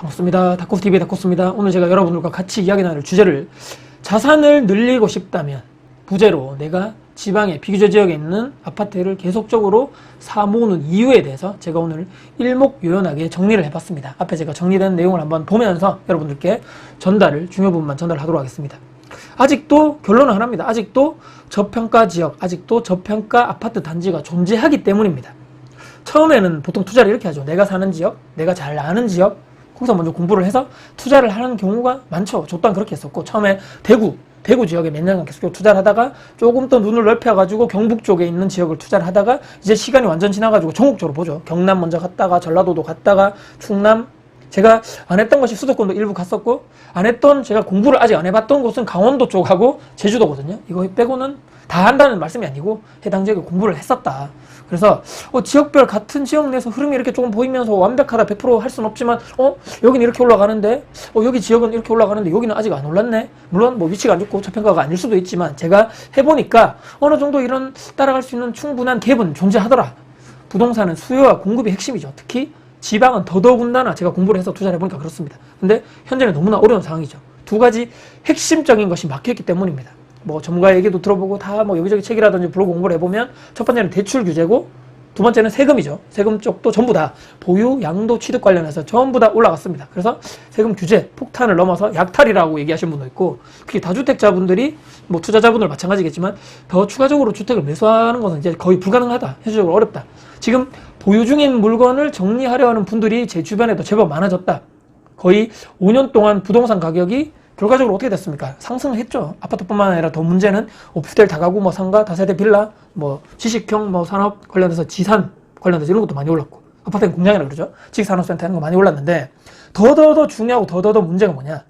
반갑습니다. 다코스TV 다코스입니다. 오늘 제가 여러분들과 같이 이야기 나눌 주제를 자산을 늘리고 싶다면 부재로 내가 지방의 비규제 지역에 있는 아파트를 계속적으로 사모으는 이유에 대해서 제가 오늘 일목요연하게 정리를 해봤습니다. 앞에 제가 정리된 내용을 한번 보면서 여러분들께 전달을 중요 부분만 전달하도록 하겠습니다. 아직도 결론은 하나입니다. 아직도 저평가 지역, 아직도 저평가 아파트 단지가 존재하기 때문입니다. 처음에는 보통 투자를 이렇게 하죠. 내가 사는 지역, 내가 잘 아는 지역, 거기서 먼저 공부를 해서 투자를 하는 경우가 많죠. 저 또한 그렇게 했었고, 처음에 대구, 대구 지역에 몇 년간 계속 투자를 하다가 조금 더 눈을 넓혀가지고 경북 쪽에 있는 지역을 투자를 하다가 이제 시간이 완전 지나가지고 전국적으로 보죠. 경남 먼저 갔다가 전라도도 갔다가 충남, 제가 안 했던 것이 수도권도 일부 갔었고, 안 했던 제가 공부를 아직 안 해봤던 곳은 강원도 쪽하고 제주도거든요. 이거 빼고는 다 한다는 말씀이 아니고 해당 지역에 공부를 했었다. 그래서 어, 지역별 같은 지역 내에서 흐름이 이렇게 조금 보이면서 완벽하다 100%할 수는 없지만 어 여기는 이렇게 올라가는데 어 여기 지역은 이렇게 올라가는데 여기는 아직 안 올랐네? 물론 뭐 위치가 안 좋고 저평가가 아닐 수도 있지만 제가 해보니까 어느 정도 이런 따라갈 수 있는 충분한 갭은 존재하더라. 부동산은 수요와 공급이 핵심이죠. 특히 지방은 더더군다나 제가 공부를 해서 투자를 해보니까 그렇습니다. 근데 현재는 너무나 어려운 상황이죠. 두 가지 핵심적인 것이 막혀있기 때문입니다 뭐 전문가 얘기도 들어보고 다 뭐 여기저기 책이라든지 블로그 공부를 해보면 첫 번째는 대출 규제고 두 번째는 세금이죠. 세금 쪽도 전부 다 보유, 양도, 취득 관련해서 전부 다 올라갔습니다. 그래서 세금 규제, 폭탄을 넘어서 약탈이라고 얘기하시는 분도 있고, 특히 다주택자분들이 뭐 투자자분들 마찬가지겠지만 더 추가적으로 주택을 매수하는 것은 이제 거의 불가능하다. 현실적으로 어렵다. 지금 보유 중인 물건을 정리하려는 분들이 제 주변에도 제법 많아졌다. 거의 5년 동안 부동산 가격이 결과적으로 어떻게 됐습니까? 상승했죠. 아파트뿐만 아니라 더 문제는 오피스텔 다가구, 뭐 상가, 다세대 빌라, 뭐 지식형 뭐 산업 관련해서 지산 관련해서 이런 것도 많이 올랐고 아파트는 공장이라 그러죠. 지식산업센터 하는 거 많이 올랐는데 더더더 중요하고 더더더 문제가 뭐냐?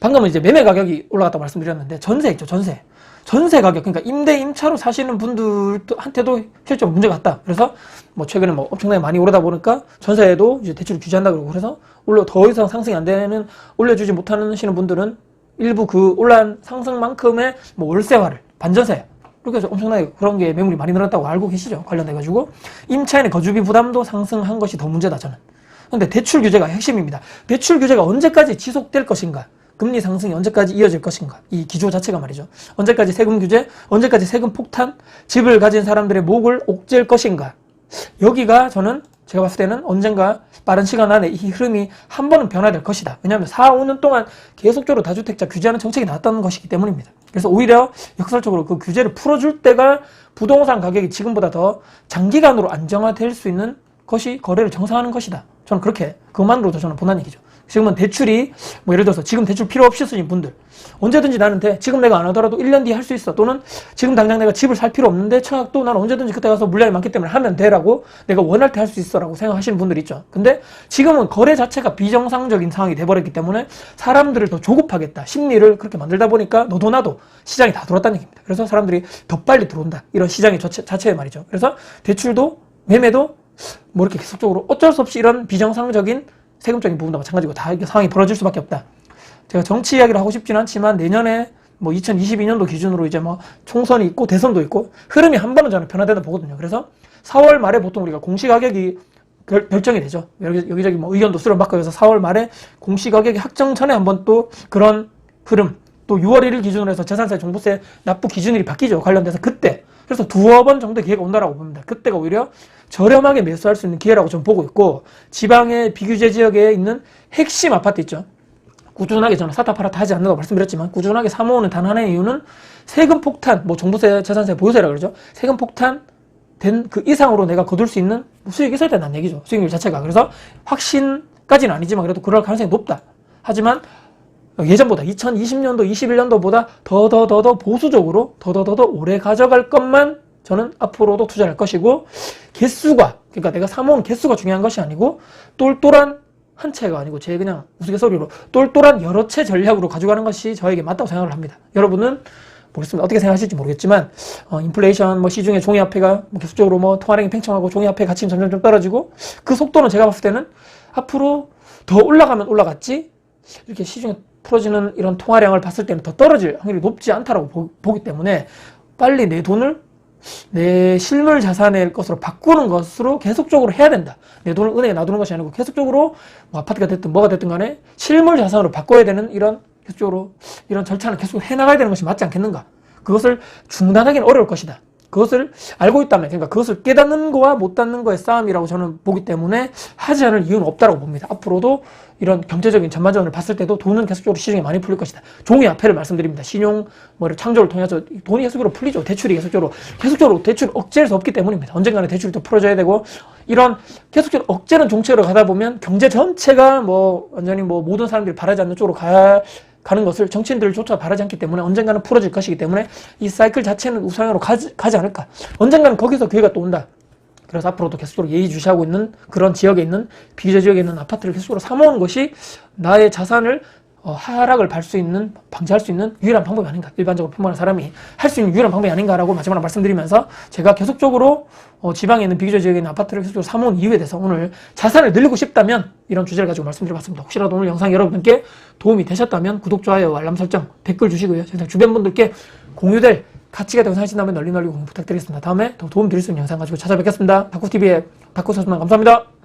방금은 이제 매매 가격이 올라갔다고 말씀드렸는데 전세 있죠, 전세. 전세 가격, 그러니까 임대 임차로 사시는 분들한테도 실제로 문제가 있다. 그래서 뭐 최근에 뭐 엄청나게 많이 오르다 보니까 전세에도 이제 대출을 규제한다 그러고 그래서 올려 더 이상 상승이 안 되는 올려주지 못하시는 분들은 일부 그 올라간 상승만큼의 뭐 월세화를 반전세 이렇게 해서 엄청나게 그런 게 매물이 많이 늘었다고 알고 계시죠? 관련돼 가지고 임차인의 거주비 부담도 상승한 것이 더 문제다 저는. 근데 대출 규제가 핵심입니다. 대출 규제가 언제까지 지속될 것인가? 금리 상승이 언제까지 이어질 것인가? 이 기조 자체가 말이죠. 언제까지 세금 규제, 언제까지 세금 폭탄, 집을 가진 사람들의 목을 옥죄일 것인가? 여기가 저는 제가 봤을 때는 언젠가 빠른 시간 안에 이 흐름이 한 번은 변화될 것이다. 왜냐하면 4, 5년 동안 계속적으로 다주택자 규제하는 정책이 나왔다는 것이기 때문입니다. 그래서 오히려 역설적으로 그 규제를 풀어줄 때가 부동산 가격이 지금보다 더 장기간으로 안정화될 수 있는 것이 거래를 정상화하는 것이다. 저는 그렇게 그것만으로도 저는 본한 얘기죠. 지금은 대출이 뭐 예를 들어서 지금 대출 필요 없이 쓰신 분들 언제든지 나는 돼. 지금 내가 안 하더라도 1년 뒤에 할 수 있어. 또는 지금 당장 내가 집을 살 필요 없는데 청약도 난 언제든지 그때 가서 물량이 많기 때문에 하면 돼라고 내가 원할 때 할 수 있어라고 생각하시는 분들 있죠. 근데 지금은 거래 자체가 비정상적인 상황이 돼버렸기 때문에 사람들을 더 조급하겠다. 심리를 그렇게 만들다 보니까 너도 나도 시장이 다 돌았다는 얘기입니다. 그래서 사람들이 더 빨리 들어온다. 이런 시장의 자체, 자체에 말이죠. 그래서 대출도 매매도 뭐 이렇게 계속적으로 어쩔 수 없이 이런 비정상적인 세금적인 부분도 마찬가지고 다 이게 상황이 벌어질 수밖에 없다. 제가 정치 이야기를 하고 싶지는 않지만 내년에 뭐 2022년도 기준으로 이제 뭐 총선이 있고 대선도 있고 흐름이 한 번은 저는 변화되다 보거든요. 그래서 4월 말에 보통 우리가 공시 가격이 결, 결정이 되죠. 여기, 여기 저기 뭐 의견도 수렴받고 해서 4월 말에 공시 가격이 확정 전에 한번 또 그런 흐름 또 6월 1일 기준으로 해서 재산세 종부세 납부 기준일이 바뀌죠. 관련돼서 그때 그래서 두어 번 정도 기회가 온다라고 봅니다. 그때가 오히려 저렴하게 매수할 수 있는 기회라고 저는 보고 있고 지방의 비규제 지역에 있는 핵심 아파트 있죠. 꾸준하게 저는 사타 파라타 하지 않는다고 말씀드렸지만 꾸준하게 사모으는 단 하나의 이유는 세금 폭탄, 뭐 종부세, 재산세, 보유세라 그러죠. 세금 폭탄 된 그 이상으로 내가 거둘 수 있는 수익이 있어야 된다는 얘기죠. 수익률 자체가. 그래서 확신까지는 아니지만 그래도 그럴 가능성이 높다. 하지만 예전보다 2020년도, 21년도보다 더 더 더 더 보수적으로 더 더 더 더 오래 가져갈 것만 저는 앞으로도 투자할 것이고 개수가 그러니까 내가 사모은 개수가 중요한 것이 아니고 똘똘한 한 채가 아니고 제 그냥 우스갯소리로 똘똘한 여러 채 전략으로 가져가는 것이 저에게 맞다고 생각을 합니다. 여러분은 모르겠습니다. 어떻게 생각하실지 모르겠지만 어, 인플레이션 뭐 시중에 종이화폐가 뭐 계속적으로 뭐 통화량이 팽창하고 종이화폐 가치는 점점 좀 떨어지고 그 속도는 제가 봤을 때는 앞으로 더 올라가면 올라갔지 이렇게 시중에 풀어지는 이런 통화량을 봤을 때는 더 떨어질 확률이 높지 않다라고 보, 기 때문에 빨리 내 돈을 내 실물 자산의 것으로 바꾸는 것으로 계속적으로 해야 된다. 내 돈을 은행에 놔두는 것이 아니고 계속적으로 뭐 아파트가 됐든 뭐가 됐든 간에 실물 자산으로 바꿔야 되는 이런 계속적으로 이런 절차를 계속 해나가야 되는 것이 맞지 않겠는가. 그것을 중단하기는 어려울 것이다. 그것을 알고 있다면, 그러니까 그것을 깨닫는 거와 못 닫는 거의 싸움이라고 저는 보기 때문에 하지 않을 이유는 없다고 봅니다. 앞으로도 이런 경제적인 전반전을 봤을 때도 돈은 계속적으로 시중에 많이 풀릴 것이다. 종이 화폐를 말씀드립니다. 신용 뭐를 창조를 통해서 돈이 계속적으로 풀리죠. 대출이 계속적으로 계속적으로 대출 억제할 수 없기 때문입니다. 언젠가는 대출이 또 풀어줘야 되고 이런 계속적으로 억제는 정책으로 가다 보면 경제 전체가 뭐 완전히 뭐 모든 사람들이 바라지 않는 쪽으로 가 가는 것을 정치인들조차 바라지 않기 때문에 언젠가는 풀어질 것이기 때문에 이 사이클 자체는 우상향으로 가지, 가지 않을까. 언젠가는 거기서 기회가 또 온다. 그래서 앞으로도 계속적으로 예의주시하고 있는 그런 지역에 있는 비규제 지역에 있는 아파트를 계속적으로 사모으는 것이 나의 자산을 어, 하락을 발 수 있는 방지할 수 있는 유일한 방법이 아닌가. 일반적으로 평범한 사람이 할 수 있는 유일한 방법이 아닌가라고 마지막으로 말씀드리면서 제가 계속적으로 어, 지방에 있는 비규제 지역에 있는 아파트를 계속적으로 사모은 이유에 대해서 오늘 자산을 늘리고 싶다면 이런 주제를 가지고 말씀드려봤습니다. 혹시라도 오늘 영상 여러분께 도움이 되셨다면 구독 좋아요 알람 설정 댓글 주시고요. 주변 분들께 공유될 가치가 되고 사신다면 널리 널리 공유 부탁드리겠습니다. 다음에 더 도움 드릴 수 있는 영상 가지고 찾아뵙겠습니다. 다쿠TV의 다쿠 선수만 감사합니다